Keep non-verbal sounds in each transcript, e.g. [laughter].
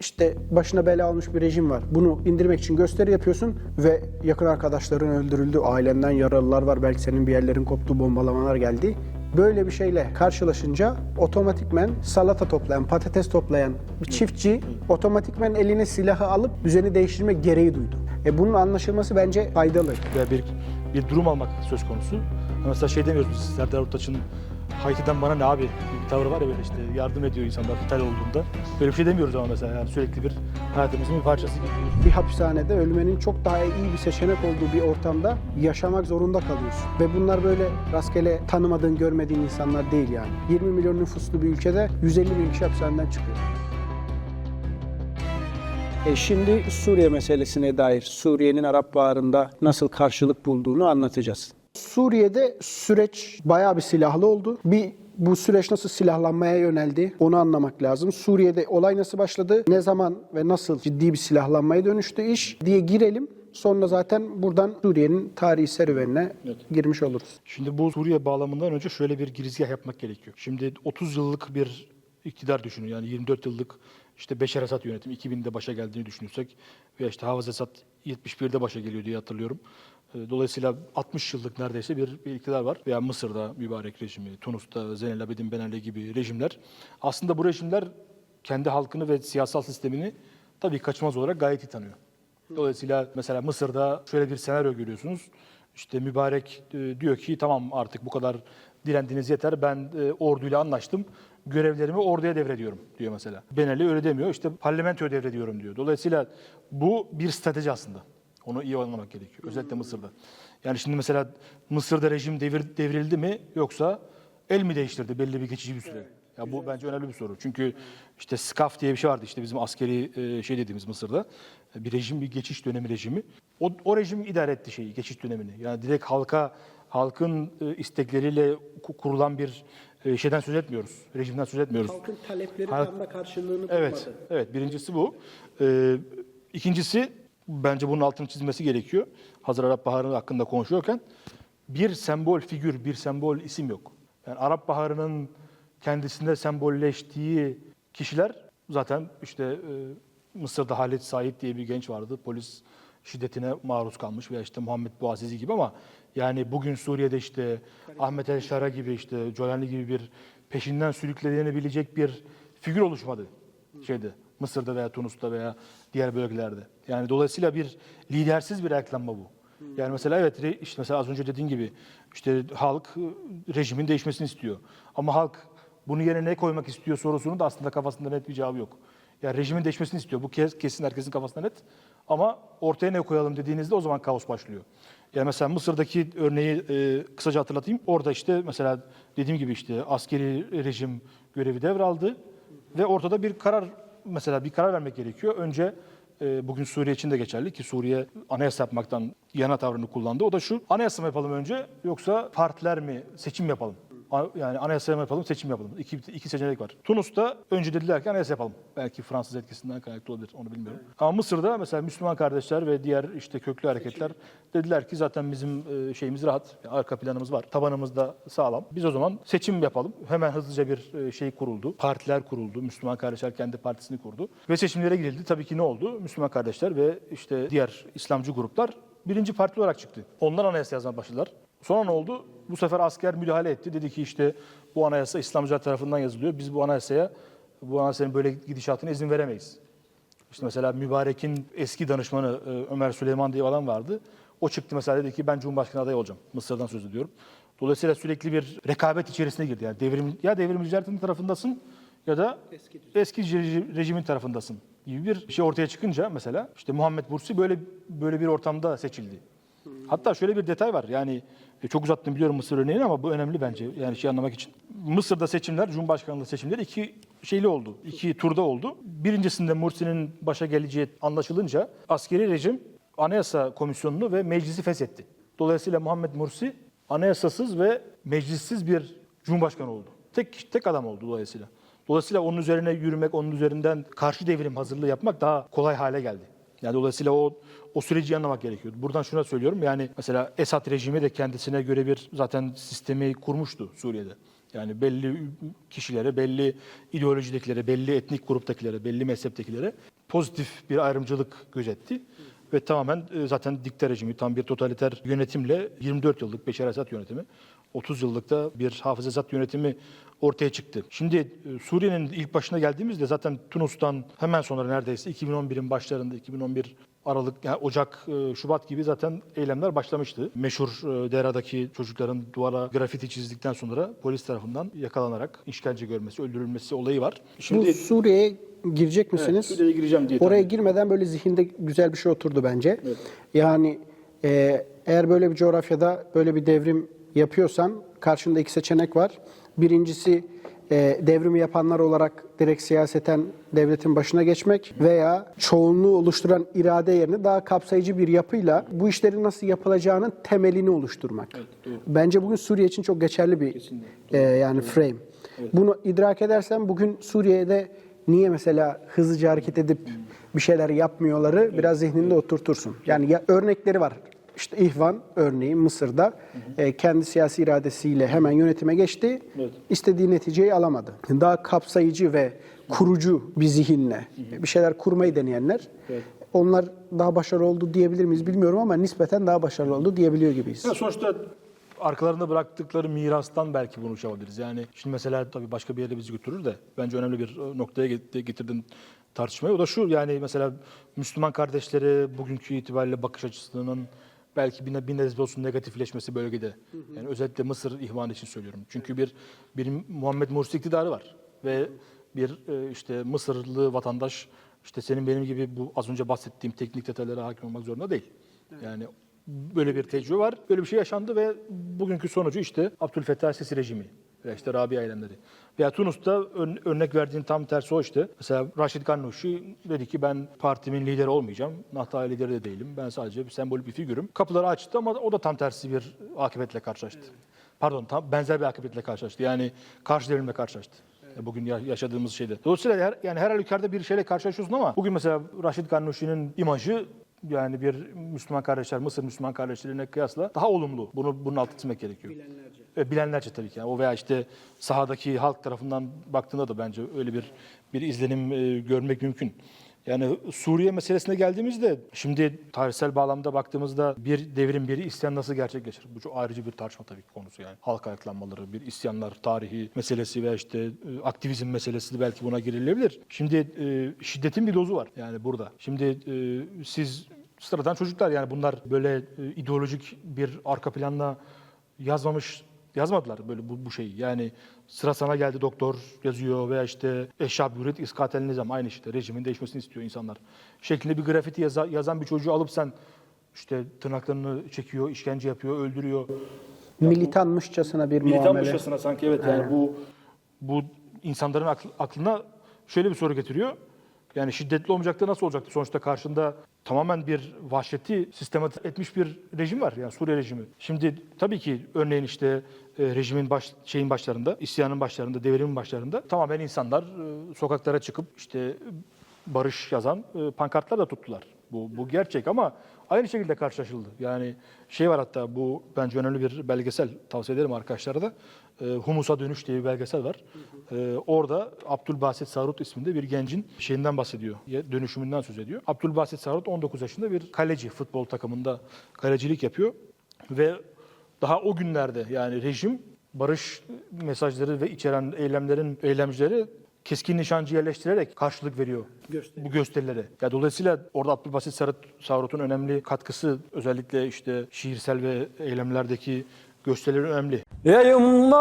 işte başına bela olmuş bir rejim var. Bunu indirmek için gösteri yapıyorsun ve yakın arkadaşların öldürüldü, ailenden yaralılar var, belki senin bir yerlerin koptu, bombalamalar geldi. Böyle bir şeyle karşılaşınca otomatikmen salata toplayan, patates toplayan bir çiftçi otomatikmen eline silahı alıp düzeni değiştirmek gereği duydu. E bunun anlaşılması bence faydalı. veya bir bir durum almak söz konusu. Mesela şey demiyoruz biz Serdar Ortaç'ın Haiti'den bana ne abi bir tavrı var ya böyle işte yardım ediyor insanlar ithal olduğunda. Böyle bir şey demiyoruz ama mesela yani sürekli bir hayatımızın bir parçası gibi. bir hapishanede ölmenin çok daha iyi bir seçenek olduğu bir ortamda yaşamak zorunda kalıyorsun. Ve bunlar böyle rastgele tanımadığın, görmediğin insanlar değil yani. 20 milyon nüfuslu bir ülkede 150 bin kişi hapishaneden çıkıyor. E şimdi Suriye meselesine dair Suriye'nin Arap Baharı'nda nasıl karşılık bulduğunu anlatacağız. Suriye'de süreç bayağı bir silahlı oldu. Bir bu süreç nasıl silahlanmaya yöneldi onu anlamak lazım. Suriye'de olay nasıl başladı, ne zaman ve nasıl ciddi bir silahlanmaya dönüştü iş diye girelim. Sonra zaten buradan Suriye'nin tarihi serüvenine girmiş oluruz. Şimdi bu Suriye bağlamından önce şöyle bir girizgah yapmak gerekiyor. Şimdi 30 yıllık bir iktidar düşünün. Yani 24 yıllık işte Beşar Esad yönetimi 2000'de başa geldiğini düşünürsek veya işte Hafız Esad 71'de başa geliyor diye hatırlıyorum. Ee, Dolayısıyla 60 yıllık neredeyse bir, bir iktidar var. Veya Mısır'da mübarek rejimi, Tunus'ta Zeynel Abidin Ben Ali gibi rejimler. Aslında bu rejimler kendi halkını ve siyasal sistemini tabii kaçmaz olarak gayet iyi tanıyor. Dolayısıyla mesela Mısır'da şöyle bir senaryo görüyorsunuz. İşte mübarek e, diyor ki tamam artık bu kadar direndiniz yeter ben e, orduyla anlaştım. Görevlerimi orduya devrediyorum diyor mesela. Ben Ali öyle demiyor işte parlamentoya devrediyorum diyor. Dolayısıyla bu bir strateji aslında. Onu iyi anlamak gerekiyor. Özellikle Mısır'da. Yani şimdi mesela Mısır'da rejim devir, devrildi mi yoksa el mi değiştirdi belli bir geçici bir süre? Ya bu bence önemli bir soru. Çünkü işte SCAF diye bir şey vardı işte bizim askeri e, şey dediğimiz Mısır'da. E, Bir rejim, bir geçiş dönemi rejimi. O, o rejim idare etti şeyi, geçiş dönemini. Yani direkt halka, halkın e, istekleriyle ku- kurulan bir şeyden söz etmiyoruz. Rejimden söz etmiyoruz. Halkın talepleri Halk- tam da karşılığını Evet, evet. Birincisi bu. Ee, ikincisi, bence bunun altını çizmesi gerekiyor. Hazır Arap Baharı hakkında konuşuyorken bir sembol figür, bir sembol isim yok. Yani Arap Baharı'nın kendisinde sembolleştiği kişiler zaten işte e, Mısır'da Halit Said diye bir genç vardı. Polis şiddetine maruz kalmış veya işte Muhammed Bouazizi gibi ama yani bugün Suriye'de işte Ahmet El Şara gibi işte Jolani gibi bir peşinden sürüklenebilecek bir figür oluşmadı şeyde Mısır'da veya Tunus'ta veya diğer bölgelerde. Yani dolayısıyla bir lidersiz bir ayaklanma bu. Yani mesela evet işte mesela az önce dediğin gibi işte halk e, rejimin değişmesini istiyor. Ama halk bunu yerine ne koymak istiyor sorusunun da aslında kafasında net bir cevabı yok. Yani rejimin değişmesini istiyor. Bu kez kesin herkesin kafasında net. Ama ortaya ne koyalım dediğinizde o zaman kaos başlıyor. Yani mesela Mısır'daki örneği e, kısaca hatırlatayım. Orada işte mesela dediğim gibi işte askeri rejim görevi devraldı ve ortada bir karar mesela bir karar vermek gerekiyor. Önce e, bugün Suriye için de geçerli ki Suriye anayasa yapmaktan yana tavrını kullandı. O da şu anayasa mı yapalım önce yoksa partiler mi seçim yapalım? Yani anayasa yapalım, seçim yapalım. İki, iki seçenek var. Tunus'ta önce dediler ki anayasa yapalım. Belki Fransız etkisinden kaynaklı olabilir, onu bilmiyorum. Ama Mısır'da mesela Müslüman kardeşler ve diğer işte köklü hareketler dediler ki zaten bizim e, şeyimiz rahat, yani arka planımız var, tabanımız da sağlam. Biz o zaman seçim yapalım. Hemen hızlıca bir e, şey kuruldu, partiler kuruldu. Müslüman kardeşler kendi partisini kurdu. Ve seçimlere girildi. Tabii ki ne oldu? Müslüman kardeşler ve işte diğer İslamcı gruplar birinci parti olarak çıktı. Onlar anayasa yazmaya başladılar. Sonra ne oldu? Bu sefer asker müdahale etti. Dedi ki işte bu anayasa İslamcılar tarafından yazılıyor. Biz bu anayasaya, bu anayasanın böyle gidişatına izin veremeyiz. İşte mesela Mübarek'in eski danışmanı e, Ömer Süleyman diye adam vardı. O çıktı mesela dedi ki ben Cumhurbaşkanı adayı olacağım. Mısır'dan söz ediyorum. Dolayısıyla sürekli bir rekabet içerisine girdi. Yani devrim, ya devrimcilerin tarafındasın ya da eski reji- rejimin tarafındasın gibi bir şey ortaya çıkınca mesela işte Muhammed Bursi böyle böyle bir ortamda seçildi. Hatta şöyle bir detay var. Yani e, çok uzattım biliyorum Mısır örneğini ama bu önemli bence yani şey anlamak için. Mısır'da seçimler, Cumhurbaşkanlığı seçimleri iki şeyli oldu. iki turda oldu. Birincisinde Mursi'nin başa geleceği anlaşılınca askeri rejim Anayasa Komisyonu'nu ve meclisi feshetti. Dolayısıyla Muhammed Mursi anayasasız ve meclissiz bir cumhurbaşkanı oldu. Tek tek adam oldu dolayısıyla. Dolayısıyla onun üzerine yürümek, onun üzerinden karşı devrim hazırlığı yapmak daha kolay hale geldi. Yani dolayısıyla o o süreci anlamak gerekiyor. Buradan şuna söylüyorum. Yani mesela Esad rejimi de kendisine göre bir zaten sistemi kurmuştu Suriye'de. Yani belli kişilere, belli ideolojidekilere, belli etnik gruptakilere, belli mezheptekilere pozitif bir ayrımcılık gözetti. Ve tamamen e, zaten dikte rejimi, tam bir totaliter yönetimle 24 yıllık Beşar Esad yönetimi, 30 yıllık da bir Hafız Esad yönetimi ortaya çıktı. Şimdi e, Suriye'nin ilk başına geldiğimizde zaten Tunus'tan hemen sonra neredeyse 2011'in başlarında, 2011 Aralık, yani Ocak, e, Şubat gibi zaten eylemler başlamıştı. Meşhur e, Dera'daki çocukların duvara grafiti çizdikten sonra polis tarafından yakalanarak işkence görmesi, öldürülmesi olayı var. Bu Şimdi Suriye'ye girecek misiniz? Suriye'ye gireceğim diye Oraya tahmin girmeden böyle zihinde güzel bir şey oturdu bence. Yani e, eğer böyle bir coğrafyada böyle bir devrim yapıyorsan karşında iki seçenek var. Birincisi e, devrimi yapanlar olarak direkt siyaseten devletin başına geçmek veya çoğunluğu oluşturan irade yerine daha kapsayıcı bir yapıyla bu işlerin nasıl yapılacağının temelini oluşturmak. Bence bugün Suriye için çok geçerli bir e, yani frame. Bunu idrak edersen bugün Suriye'de niye mesela hızlıca hareket edip bir şeyler yapmıyorları biraz zihninde oturtursun. Yani ya örnekleri var. İşte İhvan örneği Mısır'da e, kendi siyasi iradesiyle hemen yönetime geçti. Evet. İstediği neticeyi alamadı. Daha kapsayıcı ve kurucu bir zihinle bir şeyler kurmayı deneyenler onlar daha başarılı oldu diyebilir miyiz bilmiyorum ama nispeten daha başarılı oldu diyebiliyor gibiyiz. Ya sonuçta arkalarında bıraktıkları mirastan belki bunu yapabiliriz. Yani şimdi mesela tabii başka bir yere bizi götürür de bence önemli bir e, noktaya get- getirdin tartışmayı. O da şu yani mesela Müslüman kardeşleri bugünkü itibariyle bakış açısının belki bir, bir nebze olsun negatifleşmesi bölgede. Yani özellikle Mısır ihvanı için söylüyorum. Çünkü bir bir Muhammed Mursi iktidarı var ve bir e, işte Mısırlı vatandaş işte senin benim gibi bu az önce bahsettiğim teknik detaylara hakim olmak zorunda değil. Yani böyle bir tecrübe var. Böyle bir şey yaşandı ve bugünkü sonucu işte Abdülfettah Sisi rejimi veya işte Rabia eylemleri. Veya Tunus'ta ör- örnek verdiğin tam tersi o işte. Mesela Raşid Gannuşi dedi ki ben partimin lideri olmayacağım. Nahta lideri de değilim. Ben sadece bir sembolik bir figürüm. Kapıları açtı ama o da tam tersi bir akıbetle karşılaştı. Pardon, tam benzer bir akıbetle karşılaştı. Yani karşı devrimle karşılaştı. Bugün ya- yaşadığımız şeyde. Dolayısıyla her, yani her halükarda bir şeyle karşılaşıyorsun ama bugün mesela Raşid Gannuşi'nin imajı yani bir Müslüman kardeşler, Mısır Müslüman kardeşlerine kıyasla daha olumlu. Bunu bunun altını çizmek gerekiyor. Bilenlerce. Bilenlerce tabii ki. Yani o veya işte sahadaki halk tarafından baktığında da bence öyle bir bir izlenim e, görmek mümkün. Yani Suriye meselesine geldiğimizde şimdi tarihsel bağlamda baktığımızda bir devrim, bir isyan nasıl gerçekleşir? Bu çok ayrıca bir tartışma tabii ki konusu yani. Halk ayaklanmaları, bir isyanlar, tarihi meselesi veya işte e, aktivizm meselesi de belki buna girilebilir. Şimdi e, şiddetin bir dozu var yani burada. Şimdi e, siz sıradan çocuklar yani bunlar böyle e, ideolojik bir arka planla yazmamış yazmadılar böyle bu, bu şeyi. Yani sıra sana geldi doktor yazıyor veya işte eşya bürüt iskatel nizam aynı işte rejimin değişmesini istiyor insanlar. Şeklinde bir grafiti yaza- yazan bir çocuğu alıp sen işte tırnaklarını çekiyor, işkence yapıyor, öldürüyor. Militanmışçasına bir muamele. Militanmışçasına sanki evet yani bu bu insanların akl- aklına şöyle bir soru getiriyor. Yani şiddetli olmayacak da nasıl olacaktı? Sonuçta karşında tamamen bir vahşeti sistematize etmiş bir rejim var yani Suriye rejimi. Şimdi tabii ki örneğin işte e, rejimin baş, şeyin başlarında, isyanın başlarında, devrimin başlarında tamamen insanlar e, sokaklara çıkıp işte barış yazan e, pankartlar da tuttular. Bu, bu gerçek ama aynı şekilde karşılaşıldı. Yani şey var hatta bu bence önemli bir belgesel tavsiye ederim arkadaşlara da. E, Humus'a Dönüş diye bir belgesel var. E, orada Abdülbasit Sarut isminde bir gencin şeyinden bahsediyor. Dönüşümünden söz ediyor. Abdülbasit Sarut 19 yaşında bir kaleci futbol takımında kalecilik yapıyor ve daha o günlerde yani rejim barış mesajları ve içeren eylemlerin eylemcileri keskin nişancı yerleştirerek karşılık veriyor bu gösterilere. Ya dolayısıyla orada Abdülbasit Sarıt, Sarut'un önemli katkısı özellikle işte şiirsel ve eylemlerdeki gösterileri önemli. Yayımlab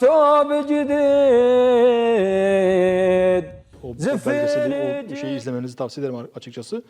tabi cidid. O belgeseli, o şeyi izlemenizi tavsiye ederim açıkçası.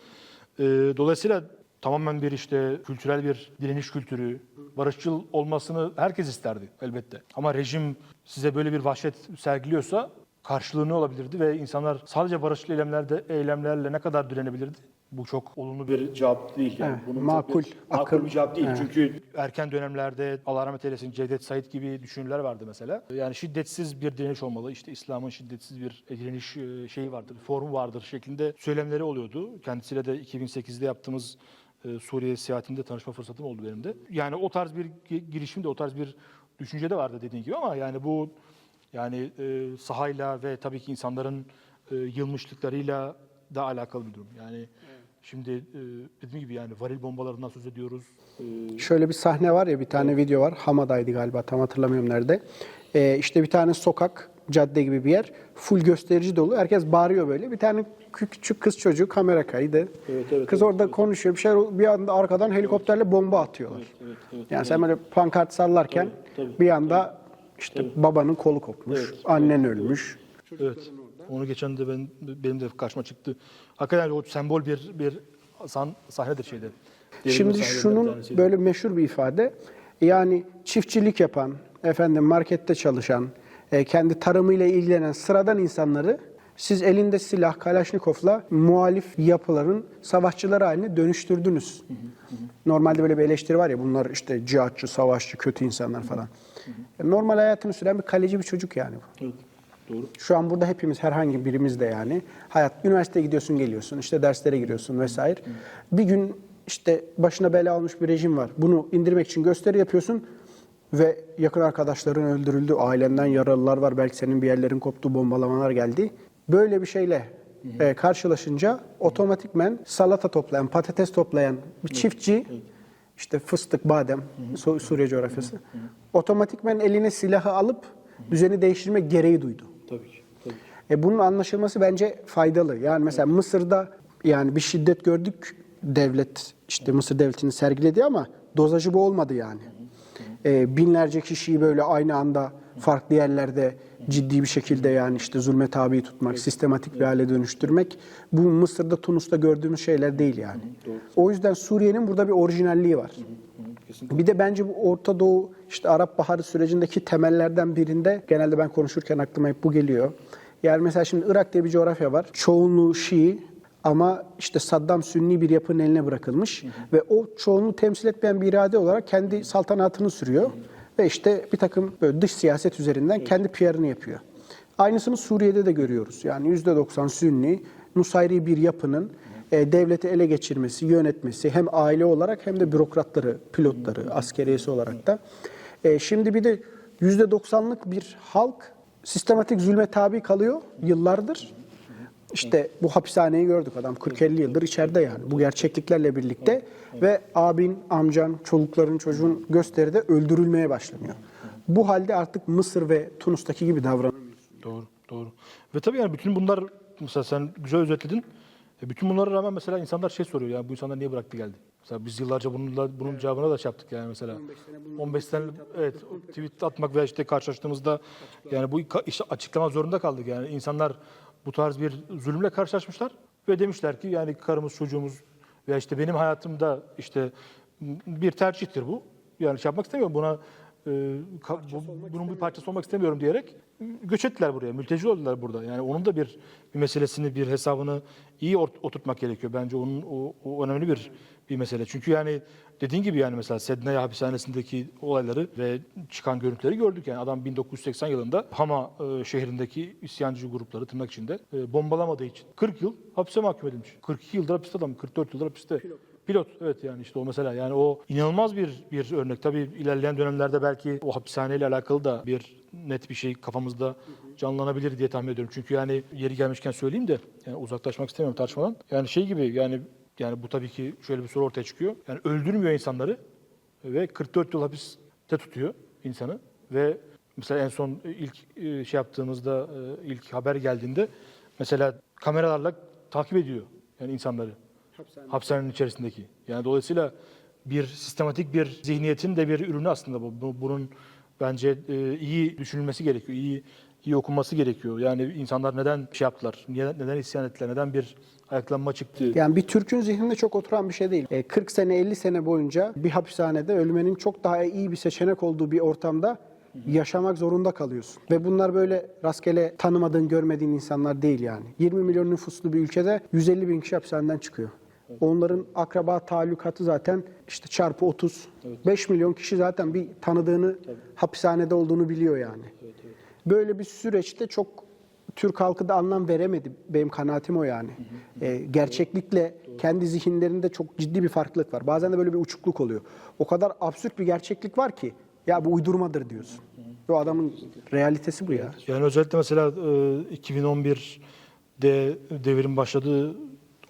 Ee, dolayısıyla tamamen bir işte kültürel bir direniş kültürü, barışçıl olmasını herkes isterdi elbette. Ama rejim size böyle bir vahşet sergiliyorsa karşılığını olabilirdi ve insanlar sadece barışçıl eylemlerde, eylemlerle ne kadar direnebilirdi? Bu çok olumlu bir cevap değil. Yani. Evet, Bunun makul, bir, makul akıl. bir cevap değil. Evet. Çünkü erken dönemlerde Allah rahmet eylesin Cevdet Said gibi düşünürler vardı mesela. Yani şiddetsiz bir direniş olmalı. İşte İslam'ın şiddetsiz bir direniş e, şeyi vardır, formu vardır şeklinde söylemleri oluyordu. Kendisiyle de 2008'de yaptığımız e, Suriye seyahatinde tanışma fırsatım oldu benim de. Yani o tarz bir gi- girişim de o tarz bir düşünce de vardı dediğin gibi ama yani bu yani e, sahayla ve tabii ki insanların e, yılmışlıklarıyla da alakalı bir durum. Yani şimdi e, dediğim gibi yani varil bombalarından söz ediyoruz. E, Şöyle bir sahne var ya bir tane video var. Hama'daydı galiba tam hatırlamıyorum nerede. Ee, işte bir tane sokak, cadde gibi bir yer. Full gösterici dolu. Herkes bağırıyor böyle. Bir tane kü- küçük kız çocuğu kamera kaydı. kız orada konuşuyor. Bir şey bir anda arkadan helikopterle bomba atıyorlar. Yani sen böyle pankart sallarken bir anda işte babanın kolu kopmuş, annen ölmüş. Evet. Onu geçen de ben benim de karşıma çıktı. Hakikaten o sembol bir bir san, sahnedir şeyde. Şimdi sahnelerinden bir şunun böyle meşhur bir ifade. Yani çiftçilik yapan, efendim markette çalışan, e, kendi tarımıyla ilgilenen sıradan insanları siz elinde silah, Kalaşnikov'la muhalif yapıların savaşçıları haline dönüştürdünüz. Normalde böyle bir eleştiri var ya bunlar işte cihatçı, savaşçı, kötü insanlar falan. E, Normal hayatını süren bir kaleci bir çocuk yani bu. Evet, doğru. Şu an burada hepimiz herhangi birimiz de yani hayat üniversiteye gidiyorsun geliyorsun işte derslere giriyorsun vesaire. Bir gün işte başına bela olmuş bir rejim var. Bunu indirmek için gösteri yapıyorsun ve yakın arkadaşların öldürüldü, ailenden yaralılar var, belki senin bir yerlerin koptu, bombalamalar geldi. Böyle bir şeyle e, karşılaşınca otomatikmen salata toplayan, patates toplayan bir çiftçi işte fıstık, badem, Su- Suriye coğrafyası. Otomatikmen eline silahı alıp düzeni değiştirmek gereği duydu. Tabii ki. Tabii ki. E bunun anlaşılması bence faydalı. Yani mesela Mısır'da yani bir şiddet gördük devlet işte Mısır devletinin sergilediği ama dozajı bu olmadı yani. E, binlerce kişiyi böyle aynı anda farklı yerlerde ciddi bir şekilde yani işte zulme tabi tutmak, sistematik bir hale dönüştürmek bu Mısır'da, Tunus'ta gördüğümüz şeyler değil yani. O yüzden Suriye'nin burada bir orijinalliği var. Bir de bence bu Orta Doğu işte Arap Baharı sürecindeki temellerden birinde genelde ben konuşurken aklıma hep bu geliyor. Yani mesela şimdi Irak diye bir coğrafya var. Çoğunluğu Şii ama işte Saddam Sünni bir yapının eline bırakılmış ve o çoğunluğu temsil etmeyen bir irade olarak kendi saltanatını sürüyor ve işte bir takım böyle dış siyaset üzerinden kendi PR'ını yapıyor. Aynısını Suriye'de de görüyoruz. Yani %90 Sünni, Nusayri bir yapının e, devleti ele geçirmesi, yönetmesi hem aile olarak hem de bürokratları, pilotları, askeriyesi olarak da. E, şimdi bir de %90'lık bir halk sistematik zulme tabi kalıyor yıllardır. İşte bu hapishaneyi gördük adam 40-50 yıldır içeride yani bu gerçekliklerle birlikte ve abin, amcan, çolukların, çocuğun gösteride öldürülmeye başlanıyor. Bu halde artık Mısır ve Tunus'taki gibi davranamıyor. Doğru, doğru. Ve tabii yani bütün bunlar mesela sen güzel özetledin. E bütün bunlara rağmen mesela insanlar şey soruyor yani bu insanlar niye bıraktı geldi? Mesela biz yıllarca bununla, bunun cevabına da şey yaptık yani mesela. 15 sene evet [laughs] tweet atmak veya işte karşılaştığımızda yani bu işte açıklama zorunda kaldık yani insanlar bu tarz bir zulümle karşılaşmışlar ve demişler ki yani karımız çocuğumuz veya işte benim hayatımda işte bir tercihtir bu. Yani şey yapmak istemiyorum buna e, ka- bu- bunun bir parçası olmak istemiyorum diyerek göç ettiler buraya, mülteci oldular burada. Yani onun da bir, bir meselesini, bir hesabını iyi oturtmak gerekiyor. Bence onun o, o önemli bir bir mesele. Çünkü yani dediğin gibi yani mesela Sednaya hapishanesindeki olayları ve çıkan görüntüleri gördük. Yani adam 1980 yılında Hama e, şehrindeki isyancı grupları tırnak içinde e, bombalamadığı için 40 yıl hapse mahkum edilmiş. 42 yıldır hapiste adam, 44 yıldır hapiste. Pilot evet yani işte o mesela yani o inanılmaz bir bir örnek. Tabii ilerleyen dönemlerde belki o hapishaneyle alakalı da bir net bir şey kafamızda canlanabilir diye tahmin ediyorum. Çünkü yani yeri gelmişken söyleyeyim de yani uzaklaşmak istemiyorum tartışmadan. Yani şey gibi yani yani bu tabii ki şöyle bir soru ortaya çıkıyor. Yani öldürmüyor insanları ve 44 yıl hapiste tutuyor insanı ve mesela en son ilk e, şey yaptığımızda e, ilk haber geldiğinde mesela kameralarla takip ediyor yani insanları hapishanenin içerisindeki. Yani dolayısıyla bir sistematik bir zihniyetin de bir ürünü aslında. Bu- Bunun bence e, iyi düşünülmesi gerekiyor, iyi iyi okunması gerekiyor. Yani insanlar neden şey yaptılar, niye, neden isyan ettiler, neden bir ayaklanma çıktı? Yani bir Türk'ün zihninde çok oturan bir şey değil. E, 40 sene 50 sene boyunca bir hapishanede ölmenin çok daha iyi bir seçenek olduğu bir ortamda yaşamak zorunda kalıyorsun. Ve bunlar böyle rastgele tanımadığın, görmediğin insanlar değil yani. 20 milyon nüfuslu bir ülkede 150 bin kişi hapishaneden çıkıyor. Onların akraba talukatı zaten işte çarpı 30. 5 milyon kişi zaten bir tanıdığını hapishanede olduğunu biliyor yani. Böyle bir süreçte çok Türk halkı da anlam veremedi. Benim kanaatim o yani. Ee, gerçeklikle kendi zihinlerinde çok ciddi bir farklılık var. Bazen de böyle bir uçukluk oluyor. O kadar absürt bir gerçeklik var ki ya bu uydurmadır diyorsun. O adamın realitesi bu ya. Yani özellikle mesela e, 2011'de devrim başladığı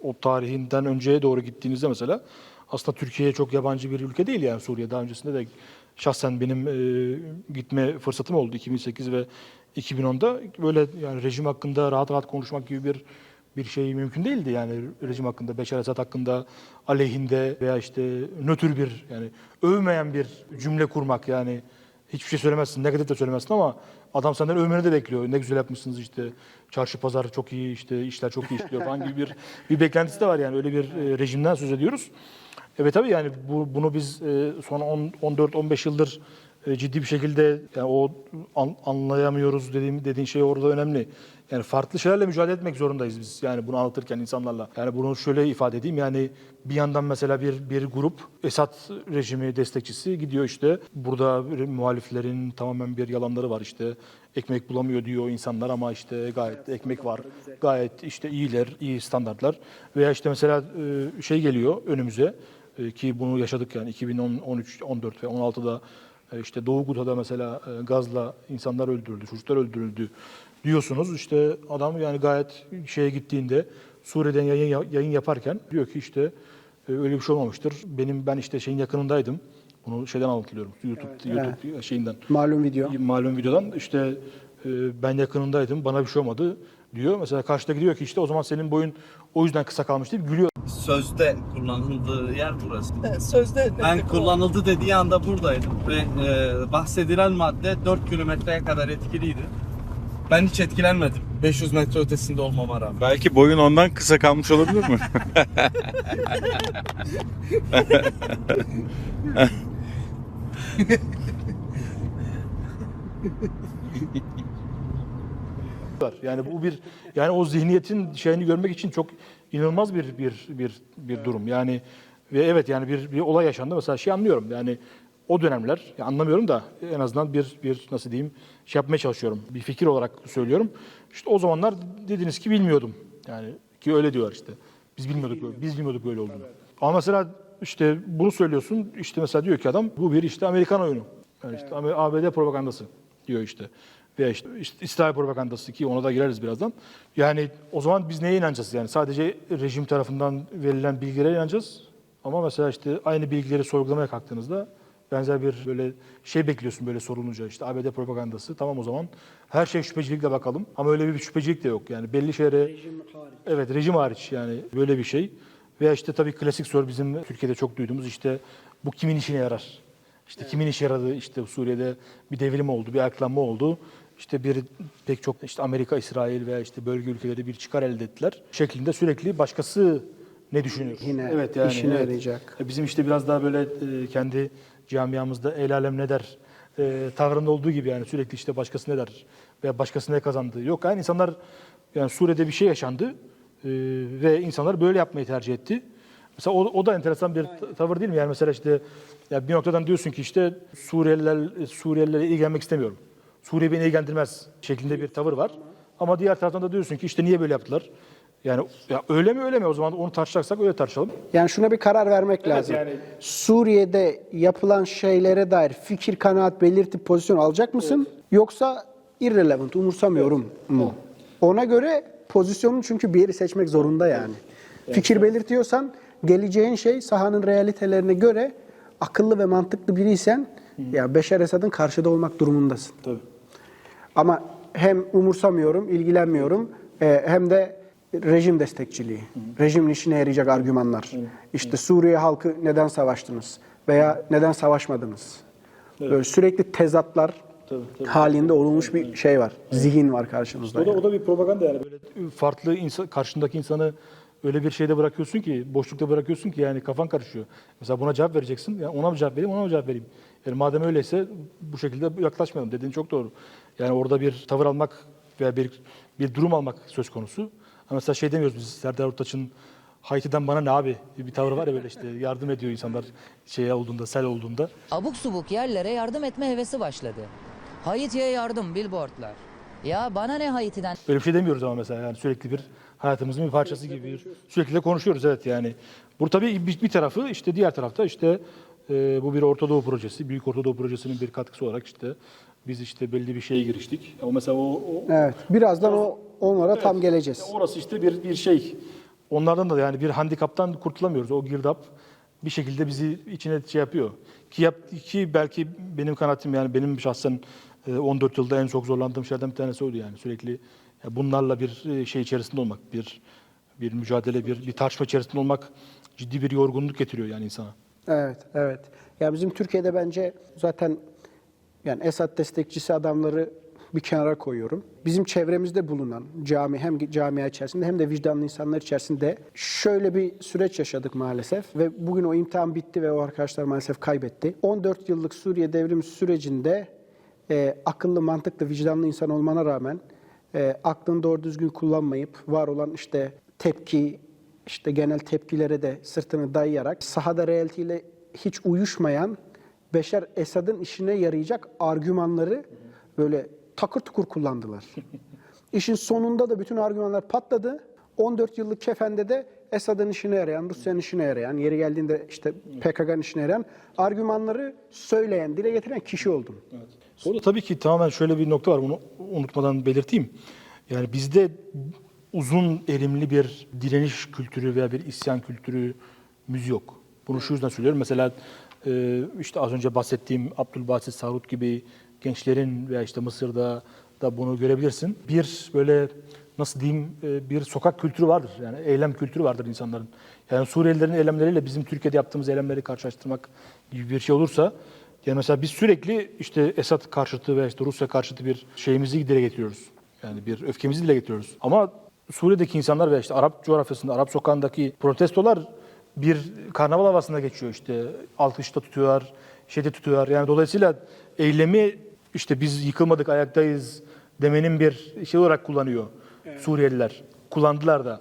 o tarihinden önceye doğru gittiğinizde mesela aslında Türkiye'ye çok yabancı bir ülke değil yani Suriye. Daha öncesinde de şahsen benim e, gitme fırsatım oldu 2008 ve 2010'da. Böyle yani rejim hakkında rahat rahat konuşmak gibi bir bir şey mümkün değildi yani rejim hakkında, Beşar Esad hakkında aleyhinde veya işte nötr bir yani övmeyen bir cümle kurmak yani hiçbir şey söylemezsin, negatif de söylemezsin ama adam senden övmeni de bekliyor. Ne güzel yapmışsınız işte, çarşı pazar çok iyi, işte işler çok iyi işliyor falan gibi bir bir beklentisi de var yani öyle bir e, rejimden söz ediyoruz. Evet tabii yani bu, bunu biz e, son 14-15 yıldır ciddi bir şekilde yani o an- anlayamıyoruz dediğim dediğin şey orada önemli. Yani farklı şeylerle mücadele etmek zorundayız biz. Yani bunu anlatırken insanlarla. Yani bunu şöyle ifade edeyim. Yani bir yandan mesela bir bir grup Esad rejimi destekçisi gidiyor işte burada muhaliflerin tamamen bir yalanları var işte ekmek bulamıyor diyor insanlar ama işte gayet ekmek var. Gayet işte iyiler, iyi standartlar. Veya işte mesela e, şey geliyor önümüze e, ki bunu yaşadık yani 2010, 13, 14 ve 16'da e, işte Doğu Guda'da mesela e, gazla insanlar öldürüldü, çocuklar öldürüldü diyorsunuz. İşte adam yani gayet şeye gittiğinde Suriye'den yayın, yayın yaparken diyor ki işte e, öyle bir şey olmamıştır. Benim ben işte şeyin yakınındaydım. Bunu şeyden anlatıyorum. YouTube, YouTube şeyinden. Malum video. Malum videodan işte e, ben yakınındaydım bana bir şey olmadı diyor. Mesela karşıdaki diyor ki işte o zaman senin boyun o yüzden kısa kalmış deyip gülüyor. Sözde kullanıldığı yer burası. Sözde Ben kullanıldı dediği anda buradaydım ve e, bahsedilen madde 4 kilometreye kadar etkiliydi. Ben hiç etkilenmedim. 500 metre ötesinde olmama rağmen. Belki boyun ondan kısa kalmış olabilir mi? var. Yani bu bir yani o zihniyetin şeyini görmek için çok inanılmaz bir bir bir bir durum. Yani ve evet yani bir bir olay yaşandı. Mesela şey anlıyorum. Yani o dönemler ya anlamıyorum da en azından bir bir nasıl diyeyim şey yapmaya çalışıyorum. Bir fikir olarak söylüyorum. İşte o zamanlar dediniz ki bilmiyordum. Yani ki öyle diyorlar işte. Biz bilmiyorduk böyle, biz bilmiyorduk böyle olduğunu. Ama mesela işte bunu söylüyorsun. işte mesela diyor ki adam bu bir işte Amerikan oyunu. Yani işte ABD propagandası diyor işte. Veya işte, işte İsrail propagandası ki ona da gireriz birazdan. Yani o zaman biz neye inanacağız? Yani sadece rejim tarafından verilen bilgilere inanacağız. Ama mesela işte aynı bilgileri sorgulamaya kalktığınızda benzer bir böyle şey bekliyorsun böyle sorulunca işte ABD propagandası. Tamam o zaman her şey şüphecilikle bakalım. Ama öyle bir şüphecilik de yok. Yani belli şeylere Evet rejim hariç yani böyle bir şey. Veya işte tabii klasik soru bizim Türkiye'de çok duyduğumuz işte bu kimin işine yarar? İşte kimin işe yaradı? İşte Suriye'de bir devrim oldu, bir ayaklanma oldu. İşte bir pek çok işte Amerika, İsrail veya işte bölge ülkeleri bir çıkar elde ettiler. Şeklinde sürekli başkası ne düşünüyor? Yine işine yarayacak. E, Bizim işte biraz daha böyle e, kendi camiamızda el alem ne der e, tavrında olduğu gibi yani sürekli işte başkası ne der veya başkası ne kazandı. Yok yani insanlar yani Suriye'de bir şey yaşandı e, ve insanlar böyle yapmayı tercih etti. Mesela o, o da enteresan bir tavır değil mi? Yani mesela işte ya bir noktadan diyorsun ki işte Suriyeliler Suriyelilerle ilgilenmek istemiyorum. Suriye beni ilgilendirmez şeklinde bir tavır var. Ama diğer taraftan da diyorsun ki işte niye böyle yaptılar? Yani ya öyle mi öyle mi? O zaman onu tartışacaksak öyle tartışalım. Yani şuna bir karar vermek lazım. yani- Suriye'de yapılan şeylere dair fikir, kanaat belirtip pozisyon alacak mısın? Yoksa irrelevant, umursamıyorum mu? Ona göre pozisyonun çünkü bir yeri seçmek zorunda yani. Fikir belirtiyorsan geleceğin şey sahanın realitelerine göre akıllı ve mantıklı biriysen ya Beşar Esad'ın karşıda olmak durumundasın. Tabii. Ama hem umursamıyorum, ilgilenmiyorum e, hem de rejim destekçiliği. Rejimin işine yarayacak argümanlar. İşte Suriye halkı neden savaştınız veya neden savaşmadınız? Böyle sürekli tezatlar halinde olmuş bir şey var. Zihin var karşımızda. O da, yani. o da bir propaganda yani böyle farklı insan, karşındaki insanı öyle bir şeyde bırakıyorsun ki, boşlukta bırakıyorsun ki yani kafan karışıyor. Mesela buna cevap vereceksin, yani ona mı cevap vereyim, ona mı cevap vereyim? Yani madem öyleyse bu şekilde yaklaşmayalım dediğin çok doğru. Yani orada bir tavır almak veya bir bir durum almak söz konusu. Ama mesela şey demiyoruz biz Serdar Ortaç'ın Haiti'den bana ne abi bir tavrı var ya böyle işte [laughs] yardım ediyor insanlar şey olduğunda, sel olduğunda. Abuk subuk yerlere yardım etme hevesi başladı. Haiti'ye yardım billboardlar. Ya bana ne Haiti'den? Böyle bir şey demiyoruz ama mesela yani sürekli bir hayatımızın bir parçası gibi bir- sürekli de konuşuyoruz evet yani. Bu tabii bir, bir tarafı işte diğer tarafta işte e, bu bir Orta Doğu projesi. Büyük Orta Doğu projesinin bir katkısı olarak işte biz işte belli bir şeye giriştik. O mesela o, o Evet. Birazdan o onlara tam geleceğiz. Orası işte bir bir şey. Onlardan da yani bir handikaptan kurtulamıyoruz. O girdap bir şekilde bizi içine şey yapıyor. Ki, yap, ki belki benim kanaatim yani benim şahsen e, 14 yılda en çok zorlandığım şeylerden bir tanesi oydu yani. Sürekli bunlarla bir e, şey içerisinde olmak, bir bir mücadele, bir bir tartışma içerisinde olmak ciddi bir yorgunluk getiriyor yani insana. Evet, evet. Ya bizim Türkiye'de bence zaten yani Esad destekçisi adamları bir kenara koyuyorum. Bizim çevremizde bulunan cami hem camia içerisinde hem de vicdanlı insanlar içerisinde şöyle bir süreç yaşadık maalesef ve bugün o imtihan bitti ve o arkadaşlar maalesef kaybetti. 14 yıllık Suriye devrim sürecinde e, akıllı, mantıklı, vicdanlı insan olmana rağmen e, aklını doğru düzgün kullanmayıp var olan işte tepki, işte genel tepkilere de sırtını dayayarak sahada realiteyle hiç uyuşmayan Beşer Esad'ın işine yarayacak argümanları böyle takır tukur kullandılar. [laughs] İşin sonunda da bütün argümanlar patladı. 14 yıllık kefende de Esad'ın işine yarayan, Rusya'nın işine yarayan, yeri geldiğinde işte PKK'nın işine yarayan argümanları söyleyen, dile getiren kişi oldum. Orada tabii ki tamamen şöyle bir nokta var. Bunu unutmadan belirteyim. Yani bizde uzun erimli bir direniş kültürü veya bir isyan kültürü müziği yok. Bunu şu yüzden söylüyorum. Mesela e, işte az önce bahsettiğim Abdülbasit Sarut gibi gençlerin veya işte Mısır'da da bunu görebilirsin. Bir böyle nasıl diyeyim e, bir sokak kültürü vardır. Yani eylem kültürü vardır insanların. Yani Suriyelilerin eylemleriyle bizim Türkiye'de yaptığımız eylemleri karşılaştırmak gibi bir şey olursa yani mesela biz sürekli işte Esad karşıtı ve işte Rusya karşıtı bir şeyimizi dile getiriyoruz. Yani bir öfkemizi dile getiriyoruz. Ama Suriye'deki insanlar ve işte Arap coğrafyasında, Arap sokağındaki protestolar bir karnaval havasında geçiyor işte. Alkışta tutuyorlar, şeyde tutuyorlar. Yani dolayısıyla eylemi işte biz yıkılmadık, ayaktayız demenin bir şey olarak kullanıyor Suriyeliler. Kullandılar da.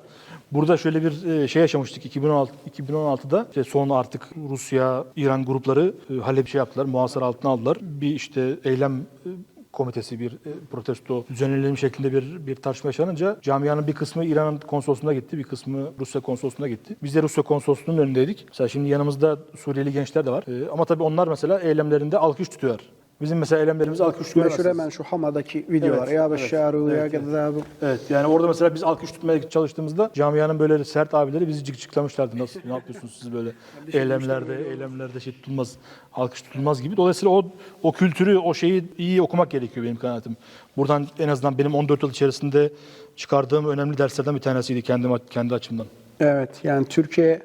Burada şöyle bir e, şey yaşamıştık 2016 2016'da işte son artık Rusya, İran grupları e, Halep şey yaptılar, muhasara altına aldılar. Bir işte eylem e, komitesi bir protesto düzenlenelim şeklinde bir bir tartışma yaşanınca camianın bir kısmı İran konsolosluğuna gitti, bir kısmı Rusya konsolosluğuna gitti. Biz de Rusya konsolosluğunun önündeydik. Mesela şimdi yanımızda Suriyeli gençler de var. E, ama tabii onlar mesela eylemlerinde alkış tutuyorlar. Bizim mesela eylemlerimizi alkış Meşhur tutuyorlar. hemen şu Hama'daki videolar. Evet, ya evet, Beşşaru, ya evet, evet. Evet yani orada mesela biz alkış tutmaya çalıştığımızda camianın böyle sert abileri bizi cıkcıklamışlardı. Nasıl ne yapıyorsunuz siz böyle eylemlerde eylemlerde şey tutulmaz alkış tutulmaz gibi. Dolayısıyla o o kültürü o şeyi iyi okumak gerekiyor benim kanaatim. Buradan en azından benim 14 yıl içerisinde çıkardığım önemli derslerden bir tanesiydi kendim kendi açımdan. Evet yani Türkiye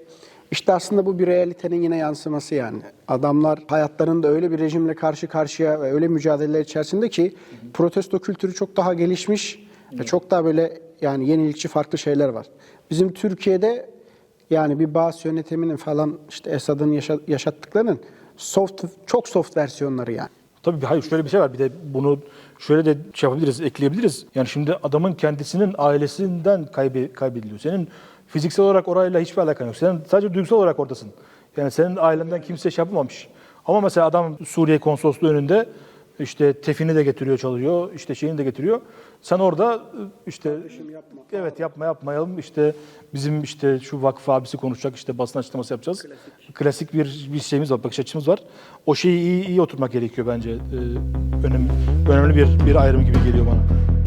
işte aslında bu bir realitenin yine yansıması yani. Adamlar hayatlarında öyle bir rejimle karşı karşıya ve öyle mücadeleler içerisinde ki protesto kültürü çok daha gelişmiş ve çok daha böyle yani yenilikçi farklı şeyler var. Bizim Türkiye'de yani bir Bağız yönetiminin falan işte Esad'ın yaşa- yaşattıklarının soft çok soft versiyonları yani. Tabii hayır şöyle bir şey var. Bir de bunu şöyle de şey yapabiliriz, ekleyebiliriz. Yani şimdi adamın kendisinin ailesinden kaybe, kaybediliyor. Senin fiziksel olarak orayla hiçbir alakan yok. Sen sadece duygusal olarak oradasın. Yani senin ailenden kimse şey yapamamış. Ama mesela adam Suriye konsolosluğu önünde işte tefini de getiriyor, çalıyor, işte şeyini de getiriyor. Sen orada işte evet yapma yapmayalım işte bizim işte şu vakıf abisi konuşacak işte basın açıklaması yapacağız. Klasik, bir bir şeyimiz var, bakış açımız var. O şeyi iyi iyi oturmak gerekiyor bence. Ee, önemli önemli bir bir ayrım gibi geliyor bana.